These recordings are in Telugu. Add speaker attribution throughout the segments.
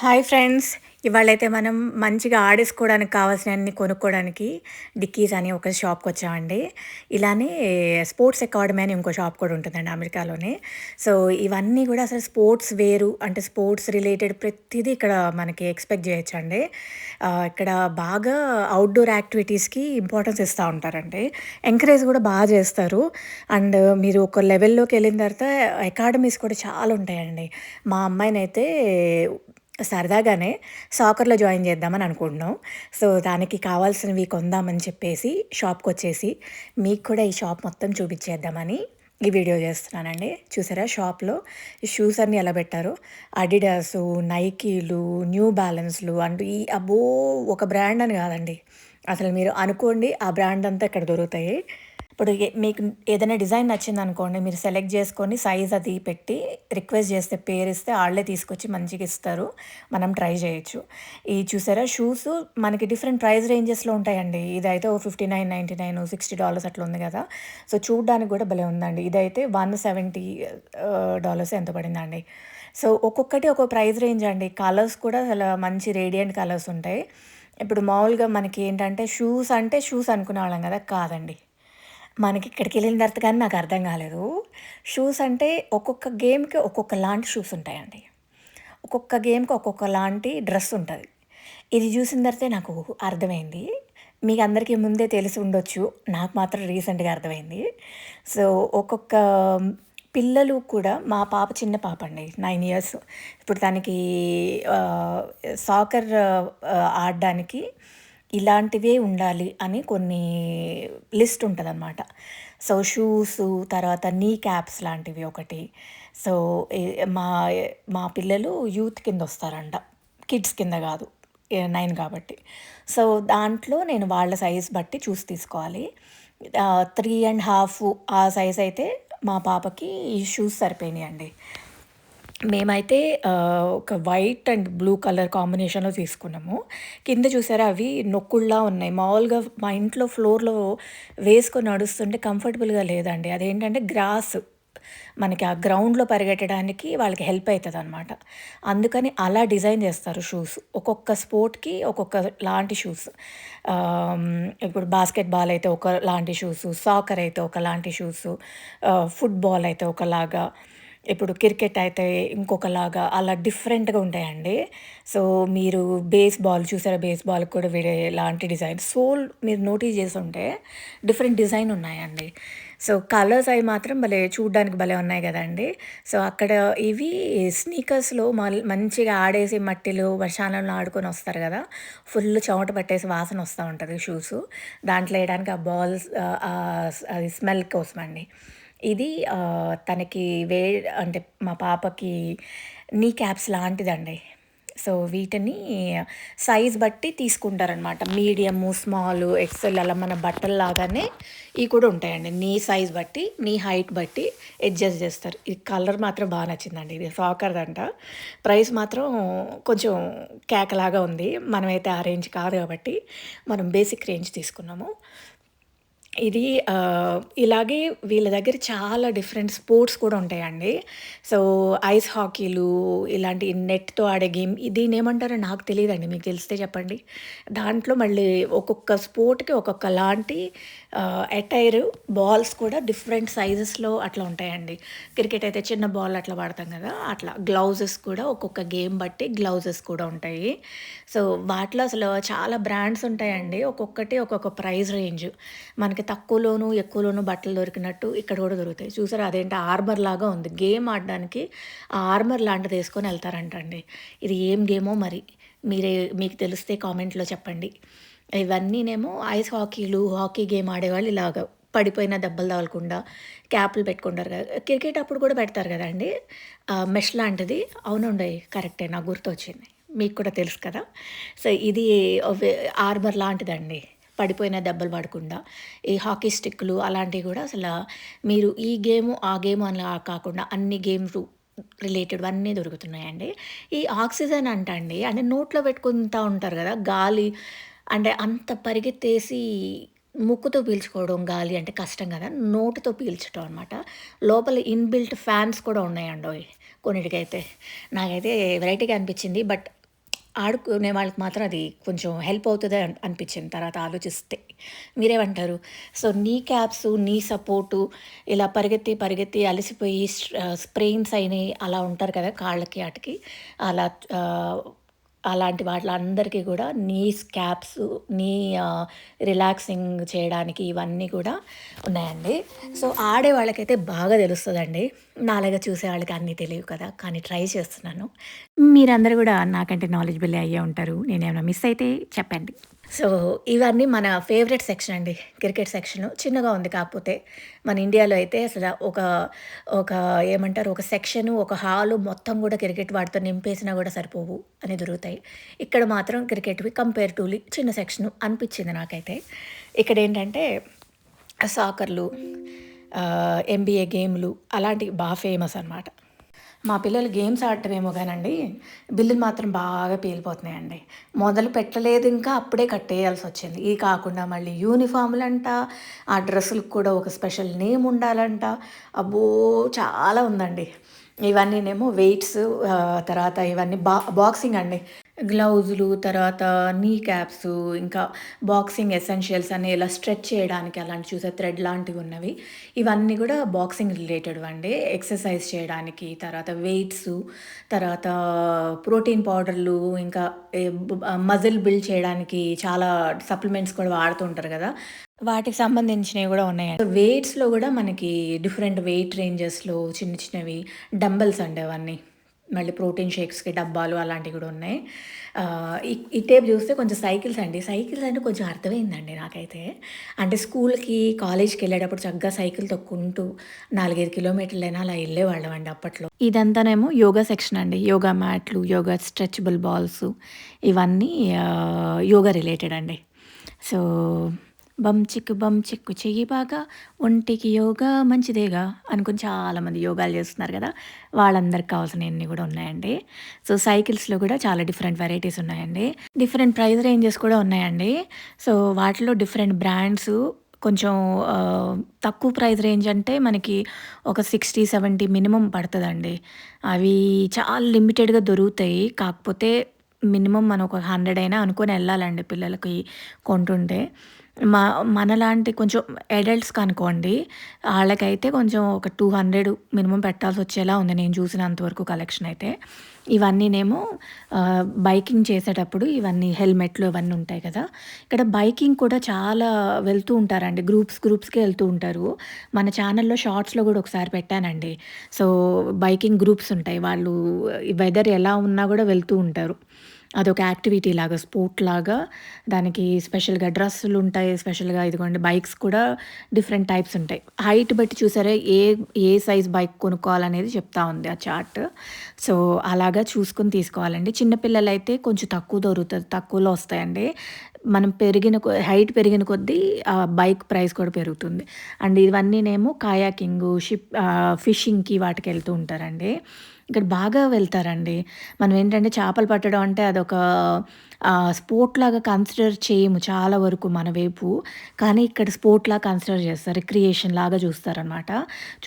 Speaker 1: హాయ్ ఫ్రెండ్స్ ఇవాళైతే మనం మంచిగా ఆడేసుకోవడానికి కావాల్సినవన్నీ కొనుక్కోవడానికి డిక్కీస్ అని ఒక షాప్కి వచ్చామండి. ఇలానే స్పోర్ట్స్ అకాడమీ అని ఇంకో షాప్ కూడా ఉంటుందండి అమెరికాలోనే. సో ఇవన్నీ కూడా అసలు స్పోర్ట్స్ వేరు అంటే స్పోర్ట్స్ రిలేటెడ్ ప్రతిదీ ఇక్కడ మనకి ఎక్స్పెక్ట్ చేయొచ్చండి. ఇక్కడ బాగా అవుట్డోర్ యాక్టివిటీస్కి ఇంపార్టెన్స్ ఇస్తూ ఉంటారండి. ఎంకరేజ్ కూడా బాగా చేస్తారు. అండ్ మీరు ఒక లెవెల్లోకి వెళ్ళిన తర్వాత అకాడమీస్ కూడా చాలా ఉంటాయండి. మా అమ్మాయినైతే సరదాగానే సాకర్లో జాయిన్ చేద్దామని అనుకుంటున్నాం. సో దానికి కావాల్సినవి కొందామని చెప్పేసి షాప్కి వచ్చేసి మీకు కూడా ఈ షాప్ మొత్తం చూపించేద్దామని ఈ వీడియో చేస్తున్నానండి. చూసారా? షాప్లో షూస్ అన్నీ ఎలా పెట్టారో? అడిడాస్ నైకీలు న్యూ బ్యాలెన్స్లు అండ్ ఈ అబ్బో! ఒక బ్రాండ్ అని కాదండి. అసలు మీరు అనుకోండి ఆ బ్రాండ్ అంతా ఇక్కడ దొరుకుతాయి. ఇప్పుడు ఏ- మీకు ఏదైనా డిజైన్ నచ్చింది అనుకోండి మీరు సెలెక్ట్ చేసుకొని సైజ్ అది పెట్టి రిక్వెస్ట్ చేస్తే పేరు ఇస్తే వాళ్ళే తీసుకొచ్చి మంచిగా ఇస్తారు. మనం ట్రై చేయొచ్చు. ఈ చూసారా షూస్ మనకి డిఫరెంట్ ప్రైస్ రేంజెస్లో ఉంటాయండి. ఇదైతే ఓ fifty nine ninety nine sixty dollars అట్లా ఉంది కదా. సో చూడ్డానికి కూడా భలే ఉందండి. ఇదైతే వన్ సెవెంటీ డాలర్స్ ఎంత పడిందండి. సో ఒక్కొక్కటి ఒక్కొక్క ప్రైస్ రేంజ్ అండి. కలర్స్ కూడా అసలు మంచి రేడియంట్ కలర్స్ ఉంటాయి. ఇప్పుడు మామూలుగా మనకి ఏంటంటే షూస్ అంటే షూస్ అనుకునే వాళ్ళం కదా కాదండి. మనకి ఇక్కడికి వెళ్ళిన తర్వాత కానీ నాకు అర్థం కాలేదు. షూస్ అంటే ఒక్కొక్క గేమ్కి ఒక్కొక్క లాంటి షూస్ ఉంటాయండి. ఒక్కొక్క గేమ్కి ఒక్కొక్క లాంటి డ్రెస్ ఉంటుంది. ఇది చూసిన తర్వాతే నాకు అర్థమైంది. మీకు అందరికీ ముందే తెలిసి ఉండొచ్చు. నాకు మాత్రం రీసెంట్గా అర్థమైంది. సో ఒక్కొక్క పిల్లలు కూడా మా పాప చిన్న పాప అండి నైన్ ఇయర్స్. ఇప్పుడు దానికి సాకర్ ఆడడానికి ఇలాంటివే ఉండాలి అని కొన్ని లిస్ట్ ఉంటుందన్నమాట. సో షూస్ తర్వాత నీ క్యాప్స్ లాంటివి ఒకటి. సో మా మా పిల్లలు యూత్ కింద వస్తారంట. కిడ్స్ కింద కాదు నైన్ కాబట్టి. సో దాంట్లో నేను వాళ్ళ సైజ్ బట్టి చూసి తీసుకోవాలి. త్రీ అండ్ హాఫ్ ఆ సైజ్ అయితే మా పాపకి ఈ షూస్ సరిపోయినాయి అండి మేమైతే ఒక వైట్ అండ్ బ్లూ కలర్ కాంబినేషన్లో తీసుకున్నాము. కింద చూసారా అవి నొక్కుల్లా ఉన్నాయి. మామూలుగా మా ఇంట్లో ఫ్లోర్లో వేసుకొని నడుస్తుంటే కంఫర్టబుల్గా లేదండి. అదేంటంటే గ్రాస్. మనకి ఆ గ్రౌండ్లో పరిగెట్టడానికి వాళ్ళకి హెల్ప్ అవుతుంది అనమాట అందుకని అలా డిజైన్ చేస్తారు షూస్. ఒక్కొక్క స్పోర్ట్కి ఒక్కొక్క లాంటి షూస్. ఇప్పుడు బాస్కెట్ బాల్ అయితే ఒక లాంటి షూస్ సాకర్ అయితే ఒక లాంటి షూస్ ఫుట్బాల్ అయితే ఒకలాగా. ఇప్పుడు క్రికెట్ అయితే ఇంకొకలాగా అలా డిఫరెంట్గా ఉంటాయండి. సో మీరు బేస్ బాల్ చూసారా? బేస్ బాల్ కూడా వేరే లాంటి డిజైన్. సోల్ మీరు నోటీస్ చేసి ఉంటే డిఫరెంట్ డిజైన్ ఉన్నాయండి. సో కలర్స్ అవి మాత్రం భలే చూడడానికి భలే ఉన్నాయి కదండి. సో అక్కడ ఇవి స్నీకర్స్లో మంచిగా ఆడేసి మట్టిలో వర్షాలలో ఆడుకొని వస్తారు కదా ఫుల్ చెమట పట్టేసి వాసన వస్తూ ఉంటుంది షూస్. దాంట్లో వేయడానికి ఆ బాల్స్ అది స్మెల్ కోసం అండి ఇది తనకి వే అంటే మా పాపకి నీ క్యాప్స్ లాంటిదండి. సో వీటిని సైజ్ బట్టి తీసుకుంటారనమాట మీడియము స్మాల్ ఎక్సెల్ అలా మన బట్టల్లాగానే ఇవి కూడా ఉంటాయండి. నీ సైజ్ బట్టి నీ హైట్ బట్టి అడ్జస్ట్ చేస్తారు. ఈ కలర్ మాత్రం బాగా నచ్చిందండి. ఇది ఫ్రాకర్ అంట ప్రైస్ మాత్రం కొంచెం కేకలాగా ఉంది. మనమైతే ఆ రేంజ్ కాదు కాబట్టి మనం బేసిక్ రేంజ్ తీసుకున్నాము. ఇది ఇలాగే వీళ్ళ దగ్గర చాలా డిఫరెంట్ స్పోర్ట్స్ కూడా ఉంటాయండి. సో ఐస్ హాకీలు ఇలాంటి నెట్తో ఆడే గేమ్ దీని ఏమంటారో నాకు తెలియదండి. మీకు తెలిస్తే చెప్పండి. దాంట్లో మళ్ళీ ఒక్కొక్క స్పోర్ట్కి ఒక్కొక్క లాంటి అటైర్ బాల్స్ కూడా డిఫరెంట్ సైజెస్లో అట్లా ఉంటాయండి. క్రికెట్ అయితే చిన్న బాల్ అట్లా వాడతాం కదా అట్లా గ్లౌజెస్ కూడా ఒక్కొక్క గేమ్ బట్టి గ్లౌజెస్ కూడా ఉంటాయి. సో వాటిలో అసలు చాలా బ్రాండ్స్ ఉంటాయండి. ఒక్కొక్కటి ఒక్కొక్క ప్రైస్ రేంజ్. మనకి తక్కువలోనూ ఎక్కువలోనూ బట్టలు దొరికినట్టు ఇక్కడ కూడా దొరుకుతాయి. చూసారా? అదేంటి ఆర్మర్ లాగా ఉంది. గేమ్ ఆడడానికి ఆ ఆర్మర్ లాంటిది వేసుకొని వెళ్తారంటండి. ఇది ఏం గేమో మరి? మీరే మీకు తెలిస్తే కామెంట్లో చెప్పండి. ఇవన్నీనేమో ఐస్ హాకీలు హాకీ గేమ్ ఆడేవాళ్ళు ఇలాగ పడిపోయిన దెబ్బలు తగలకుండా క్యాప్లు పెట్టుకుంటారు కదా. క్రికెట్ అప్పుడు కూడా పెడతారు కదండి మెష్ లాంటిది. అవునుండే కరెక్టే. నాకు గుర్తొచ్చింది. మీకు కూడా తెలుసు కదా? సో ఇది ఆర్మర్ లాంటిదండి. పడిపోయిన దెబ్బలు పడకుండా ఈ హాకీ స్టిక్లు అలాంటివి కూడా అసలు మీరు ఈ గేమ్ ఆ గేమ్ అలా కాకుండా అన్ని గేమ్స్ రిలేటెడ్ అన్నీ దొరుకుతున్నాయండి. ఈ ఆక్సిజన్ అంట అండి అంటే నోట్లో పెట్టుకుంటూ ఉంటారు కదా గాలి అంటే అంత పరిగెత్తేసి ముక్కుతో పీల్చుకోవడం గాలి అంటే కష్టం కదా నోటితో పీల్చడం అనమాట లోపల ఇన్బిల్ట్ ఫ్యాన్స్ కూడా ఉన్నాయండి కొన్నిటికైతే. నాకైతే వెరైటీగా అనిపించింది బట్ ఆడుకునే వాళ్ళకి మాత్రం అది కొంచెం హెల్ప్ అవుతుంది అనిపించింది తర్వాత ఆలోచిస్తే. మీరేమంటారు? సో, నీ క్యాప్స్, నీ సపోర్టు ఇలా పరిగెత్తి, పరిగెత్తి అలసిపోయి స్ స్ప్రెయిన్స్ అయినాయి అలా ఉంటారు కదా! కాళ్ళకి వాటికి అలా అలాంటి వాళ్ళందరికీ కూడా నీస్ క్యాప్స్, నీ రిలాక్సింగ్ చేయడానికి ఇవన్నీ కూడా ఉన్నాయండి. సో, ఆడే వాళ్ళకైతే బాగా తెలుస్తుందండి నాలాగా చూసే వాళ్ళకి అన్నీ తెలియవు కదా! కానీ ట్రై చేస్తున్నాను. మీరందరూ కూడా నాకంటే నాలెడ్జబుల్ అయ్యే ఉంటారు. నేనేమైనా మిస్ అయితే చెప్పండి. సో, ఇవన్నీ మన ఫేవరెట్ సెక్షన్ అండి. Cricket section. చిన్నగా ఉంది కాకపోతే. మన ఇండియాలో అయితే అసలు ఒక ఒక ఏమంటారు? ఒక సెక్షను, ఒక హాలు మొత్తం కూడా క్రికెట్ వాటితో నింపేసినా కూడా సరిపోవు అని దొరుకుతాయి. ఇక్కడ మాత్రం క్రికెట్‌వి కంపేరిటివ్‌లీ చిన్న సెక్షను అనిపించింది నాకైతే. ఇక్కడ ఏంటంటే సాకర్‌లు, ఎంబీఏ గేమ్‌లు అలాంటివి బాగా ఫేమస్ అనమాట. మా పిల్లలు గేమ్స్ ఆడటమేమో కానండి బిల్లులు మాత్రం బాగా పేలిపోతున్నాయండి. మొదలు పెట్టలేదు ఇంకా అప్పుడే కట్టేయాల్సి వచ్చింది ఇయి కాకుండా మళ్ళీ యూనిఫామ్లంట ఆ డ్రెస్సులకు కూడా ఒక స్పెషల్ నేమ్ ఉండాలంట. అబ్బో! చాలా ఉందండి. ఇవన్నీనేమో వెయిట్స్ తర్వాత ఇవన్నీ బా బాక్సింగ్ అండి. గ్లౌజులు, తర్వాత నీ క్యాప్సు, ఇంకా బాక్సింగ్ ఎసెన్షియల్స్ అని ఇలా స్ట్రెచ్ చేయడానికి అలాంటి చూసే థ్రెడ్ లాంటివి ఉన్నవి ఇవన్నీ కూడా బాక్సింగ్ రిలేటెడ్ అండి ఎక్సర్సైజ్ చేయడానికి, తర్వాత వెయిట్స్ తర్వాత ప్రోటీన్ పౌడర్‌లు, ఇంకా మజిల్ బిల్డ్ చేయడానికి చాలా సప్లిమెంట్స్ కూడా వాడుతూ ఉంటారు వాటికి సంబంధించినవి కూడా ఉన్నాయండి. వెయిట్స్‌లో కూడా మనకి డిఫరెంట్ వెయిట్ రేంజెస్‌లో చిన్న చిన్నవి డంబల్స్ అండి అవన్నీ. మళ్ళీ ప్రోటీన్ షేక్స్‌కి డబ్బాలు అలాంటివి కూడా ఉన్నాయి. ఆహ్, ఇ ఇటేపు కొంచెం సైకిల్స్ అండి. సైకిల్స్ అంటే కొంచెం అర్థమైందండి నాకైతే. అంటే స్కూల్‌కి, కాలేజ్కి వెళ్ళేటప్పుడు చక్కగా సైకిల్ తొక్కుంటూ 4, 5 కిలోమీటర్లైనా అలా యెళ్ళేవాళ్ళమండి అప్పట్లో. ఇదంతానేమో యోగా సెక్షన్ అండి. యోగా మ్యాట్లు, యోగా స్ట్రెచబుల్ బాల్స్ ఇవన్నీ యోగా రిలేటెడ్ అండి. సో, బమ్ చిక్కు బమ్ చిక్కు చెయ్యి బాగా, ఒంటికి యోగా మంచిదేగా అనుకుని చాలామంది యోగాలు చేస్తున్నారు కదా వాళ్ళందరికి కావాల్సినవన్నీ కూడా ఉన్నాయండి. సో, సైకిల్స్‌లో కూడా చాలా డిఫరెంట్ వెరైటీస్ ఉన్నాయండి. డిఫరెంట్ ప్రైస్ రేంజెస్ కూడా ఉన్నాయండి. సో, వాటిలో డిఫరెంట్ బ్రాండ్స్ కొంచెం తక్కువ ప్రైస్ రేంజ్ అంటే మనకి ఒక 60, 70 మినిమమ్ పడుతుందండి అవి చాలా లిమిటెడ్‌గా దొరుకుతాయి. కాకపోతే మినిమమ్ మనం ఒక 100 అయినా అనుకొని వెళ్ళాలండి పిల్లలకి కొంటుంటే. మా మనలాంటి కొంచెం అడల్ట్స్‌కనుకోండి, వాళ్ళకైతే కొంచెం ఒక టూ హండ్రెడ్ మినిమం పెట్టాల్సి వచ్చేలా ఉంది నేను చూసినంత వరకు కలెక్షన్ అయితే. ఇవన్నీనేమో బైకింగ్ చేసేటప్పుడు ఇవన్నీ హెల్మెట్లు ఇవన్నీ ఉంటాయి కదా! ఇక్కడ బైకింగ్ కూడా చాలా వెళ్తూ ఉంటారండి. గ్రూప్స్ గ్రూప్స్కే వెళ్తూ ఉంటారు. మన ఛానల్లో షార్ట్స్‌లో కూడా ఒకసారి పెట్టానండి. సో, బైకింగ్ గ్రూప్స్ ఉంటాయి. వాళ్ళు వెదర్ ఎలా ఉన్నా కూడా వెళ్తూ ఉంటారు. అదొక యాక్టివిటీ లాగా, స్పోర్ట్ లాగా దానికి స్పెషల్‌గా డ్రెస్సులుంటాయి. స్పెషల్‌గా ఇదిగోండి బైక్స్ కూడా డిఫరెంట్ టైప్స్ ఉంటాయి. హైట్ బట్టి చూసారే ఏ ఏ సైజ్ బైక్ కొనుక్కోవాలనేది చెప్తా ఉంది ఆ చార్ట్. సో, అలాగా చూసుకుని తీసుకోవాలండి. చిన్నపిల్లలు అయితే కొంచెం తక్కువ దొరుకుతుంది తక్కువలో వస్తాయండి. మనం పెరిగిన కొ హైట్ పెరిగిన కొద్దీ ఆ బైక్ ప్రైస్ కూడా పెరుగుతుంది. అండ్ ఇవన్నీనేమో కాయాకింగ్ షిప్ ఫిషింగ్కి వాటికి వెళ్తూ ఉంటారండి. ఇక్కడ బాగా వెళ్తారండి. మనం ఏంటంటే చేపలు పట్టడం అంటే అదొక స్పోర్ట్ లాగా కన్సిడర్ చేయము చాలా వరకు మన వైపు. కానీ ఇక్కడ స్పోర్ట్ లాగా కన్సిడర్ చేస్తారు. రిక్రియేషన్ లాగా చూస్తారనమాట.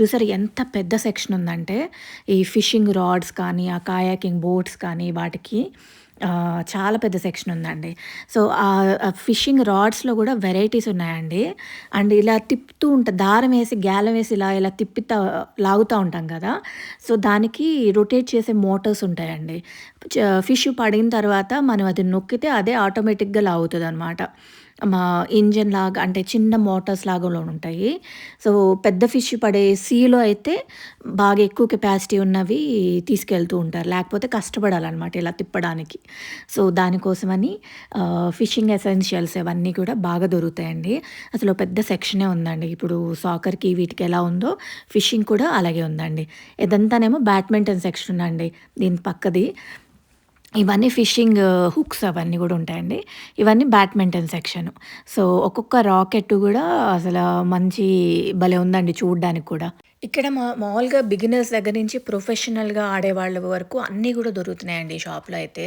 Speaker 1: చూసారు ఎంత పెద్ద సెక్షన్ ఉందంటే, ఈ ఫిషింగ్ రాడ్స్ కానీ, ఆ కాయాకింగ్ బోట్స్ కానీ వాటికి చాలా పెద్ద సెక్షన్ ఉందండి. సో, ఆ ఫిషింగ్ రాడ్స్‌లో కూడా వెరైటీస్ ఉన్నాయండి. అండ్ ఇలా తిప్పుతూ ఉంటా దారం వేసి, గ్యాలం వేసి ఇలా ఇలా తిప్పితా లాగుతూ ఉంటాం కదా సో, దానికి రొటేట్ చేసే మోటార్స్ ఉంటాయండి. ఫిష్ పడిన తర్వాత మనం అది నొక్కితే అదే ఆటోమేటిక్‌గా లాగుతుంది అనమాట ఇంజన్ లాగా అంటే చిన్న మోటార్స్ లాగా ఉంటాయి. సో, పెద్ద ఫిష్ పడే సీలో అయితే బాగా ఎక్కువ కెపాసిటీ ఉన్నవి తీసుకెళ్తూ ఉంటారు. లేకపోతే కష్టపడాలన్నమాట ఇలా తిప్పడానికి. సో, దానికోసమని ఫిషింగ్ ఎసెన్షియల్స్ ఇవన్నీ కూడా బాగా దొరుకుతాయండి. అసలు పెద్ద సెక్షనే ఉందండి. ఇప్పుడు సాకర్‌కి వీటికి ఎలా ఉందో ఫిషింగ్ కూడా అలాగే ఉందండి. ఇదంతానేమో బ్యాడ్మింటన్ సెక్షన్ అండి. దీని పక్కది. ఇవన్నీ ఫిషింగ్ uh, హుక్స్ అవన్నీ కూడా ఉంటాయండి. ఇవన్నీ బ్యాడ్మింటన్ సెక్షను. సో, ఒక్కొక్క రాకెట్ కూడా అసలు మంచి భలే ఉందండి చూడ్డానికి కూడా. ఇక్కడ మా మామూలుగా బిగినర్స్ దగ్గర నుంచి ప్రొఫెషనల్‌గా ఆడేవాళ్ళ వరకు అన్నీ కూడా దొరుకుతున్నాయండి ఈ షాప్‌లో అయితే.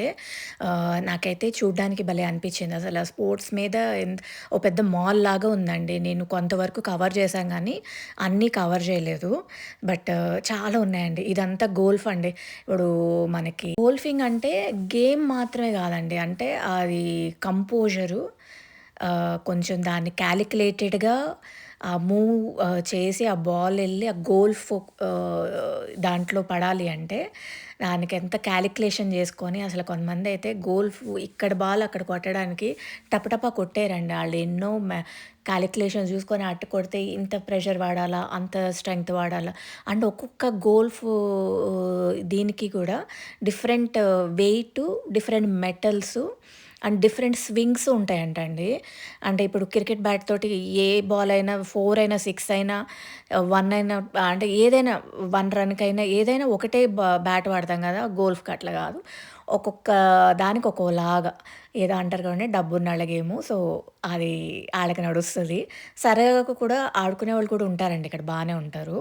Speaker 1: నాకైతే చూడ్డానికి భలే అనిపించింది అసలు స్పోర్ట్స్ మీద ఓ పెద్ద మాల్ లాగా ఉందండి. నేను కొంతవరకు కవర్ చేశాను కానీ అన్నీ కవర్ చేయలేదు. బట్ చాలా ఉన్నాయండి. ఇదంతా గోల్ఫ్ అండి. ఇప్పుడు మనకి గోల్ఫింగ్ అంటే గేమ్ మాత్రమే కాదండి అంటే అది కంపోజరు కొంచెం దాన్ని క్యాలిక్యులేటెడ్గా ఆ మూవ్ చేసి ఆ బాల్ వెళ్ళి ఆ గోల్ ఫో దాంట్లో పడాలి అంటే దానికి ఎంత క్యాలిక్యులేషన్ చేసుకొని అసలు కొంతమంది అయితే గోల్ఫ్ ఇక్కడ బాల్ అక్కడ కొట్టడానికి టపటపా కొట్టారండి. వాళ్ళు ఎన్నో మ్యా క్యాలిక్యులేషన్స్ చూసుకొని అట్టు కొడితే ఇంత ప్రెషర్ వాడాలా, అంత స్ట్రెంగ్త్ వాడాలా అండ్ ఒక్కొక్క గోల్ఫ్ దీనికి కూడా different weight different metals and different swings ఉంటాయంట అండి. అంటే ఇప్పుడు క్రికెట్ బ్యాట్ తోటి ఏ బాల్ అయినా ఫోర్ అయినా, సిక్స్ అయినా, వన్ అయినా అంటే ఏదైనా 1 రన్‌కైనా ఏదైనా ఒకటే బ్యాట్ వాడతాం కదా గోల్ఫ్‌కి అట్లా కాదు. ఒక్కొక్క దానికి ఒక్కోలాగా ఏదో అంటారు కాబట్టి డబ్బున్న వాళ్ళ గేమ్. సో, అది వాళ్ళకి నడుస్తుంది. సరదాగా కూడా ఆడుకునే వాళ్ళు కూడా ఉంటారండి ఇక్కడ బాగానే ఉంటారు.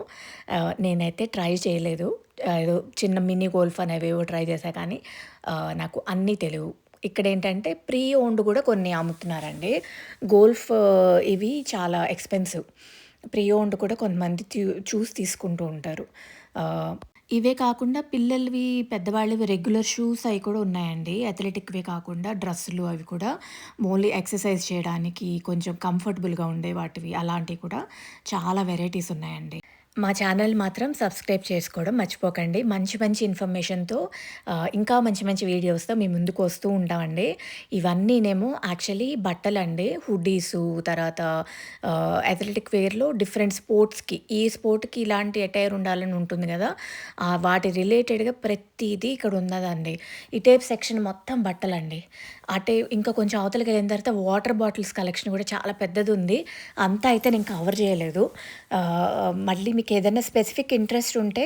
Speaker 1: నేనైతే ట్రై చేయలేదు. ఏదో చిన్న మినీ గోల్ఫ్ అనేవేవో ట్రై చేశా కానీ నాకు అన్నీ ఇక్కడ ఏంటంటే ప్రీ ఓన్డ్ కూడా కొన్ని అమ్ముతున్నారండి. గోల్ఫ్ ఇవి చాలా ఎక్స్‌పెన్సివ్. ప్రీ ఓన్డ్ కూడా కొంతమంది చూసి తీసుకుంటూ ఉంటారు. ఇవే కాకుండా పిల్లలవి, పెద్దవాళ్ళవి రెగ్యులర్ షూస్ అవి కూడా ఉన్నాయండి. అథ్లెటిక్‌వే కాకుండా డ్రెస్సులు అవి కూడా ఓన్లీ ఎక్సర్సైజ్ చేయడానికి కొంచెం కంఫర్టబుల్‌గా ఉండే వాటివి అలాంటివి కూడా చాలా వెరైటీస్ ఉన్నాయండి. మా ఛానల్ మాత్రం సబ్స్క్రైబ్ చేసుకోవడం మర్చిపోకండి. మంచి మంచి ఇన్ఫర్మేషన్‌తో ఇంకా మంచి మంచి వీడియోస్‌తో మీ ముందుకు వస్తూ ఉంటామండి. ఇవన్నీనేమో యాక్చువల్లీ బట్టలండి. హుడీసు తర్వాత అథ్లెటిక్ వేర్‌లో డిఫరెంట్ స్పోర్ట్స్‌కి ఈ స్పోర్ట్‌కి ఇలాంటి అటైర్ ఉండాలని ఉంటుంది కదా వాటి రిలేటెడ్‌గా ప్రతిదీ ఇక్కడ ఉన్నదండి. ఇటేపు సెక్షన్ మొత్తం బట్టలండి. అటే ఇంకా కొంచెం అవతలకెళ్ళిన తర్వాత వాటర్ బాటిల్స్ కలెక్షన్ కూడా చాలా పెద్దది ఉంది అంతా అయితే నేను కవర్ చేయలేదు. మళ్ళీ మీకు ఏదైనా స్పెసిఫిక్ ఇంట్రెస్ట్ ఉంటే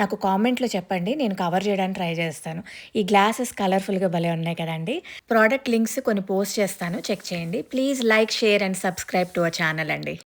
Speaker 1: నాకు కామెంట్‌లో చెప్పండి. నేను కవర్ చేయడానికి ట్రై చేస్తాను. ఈ గ్లాసెస్ కలర్‌ఫుల్‌గా భలే ఉన్నాయి కదండి ప్రోడక్ట్ లింక్స్ కొన్ని పోస్ట్ చేస్తాను చెక్ చేయండి. Please like, share and subscribe to our channel అండి.